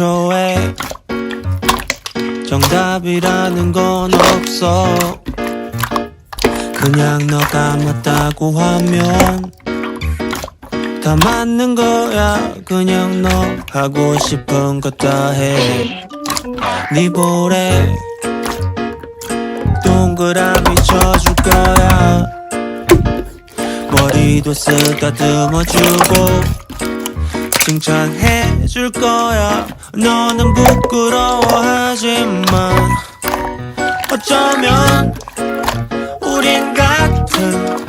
애초에 정답이라는 건 없어. 그냥 너가 맞다고 하면 다 맞는 거야. 그냥 너 하고 싶은 것 다해 네 볼에 동그라미 쳐줄 거야. 머리도 쓰다듬어주고 칭찬해 줄 거야. 너는 부끄러워하지만 어쩌면 우린 같은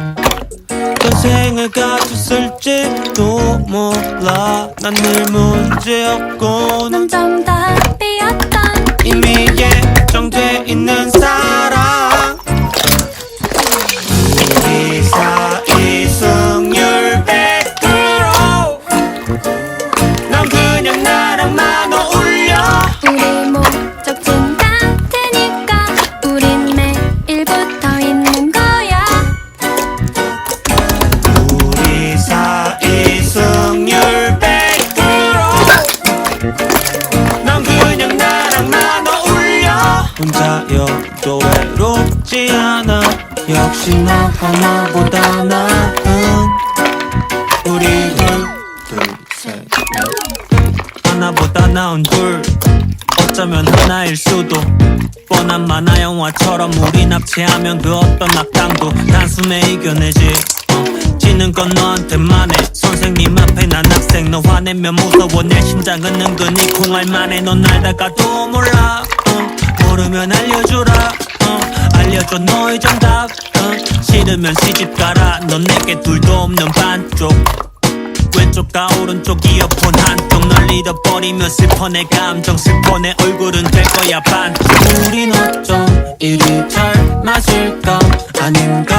인생을 가졌을지도 몰라. 난늘넌넌정 넌 그냥 나랑만 어울려. 혼자여도 외롭지 않아. 역시 나 하나보다 나은 우리 둘셋 하나보다 나은 둘. 어쩌면 하나일 수도. 뻔한 만화 영화처럼 우리 납치하면 그 어떤 악당도 단숨에 이겨내지 있는 건 너한테만 해. 선생님 앞에 난 학생 너 화내면 무서워. 내 심장은 은근히 콩알만 해 넌 알다가도 몰라. 어, 모르면 알려주라. 어, 알려줘 너의 정답. 어, 싫으면 시집가라. 넌 내게 둘도 없는 반쪽. 왼쪽과 오른쪽 이어폰 한쪽. 널 잃어버리면 슬퍼. 내 감정 슬퍼. 내 얼굴은 될 거야 반쪽. 우린 어쩜 이리 잘 맞을까? 아닌가?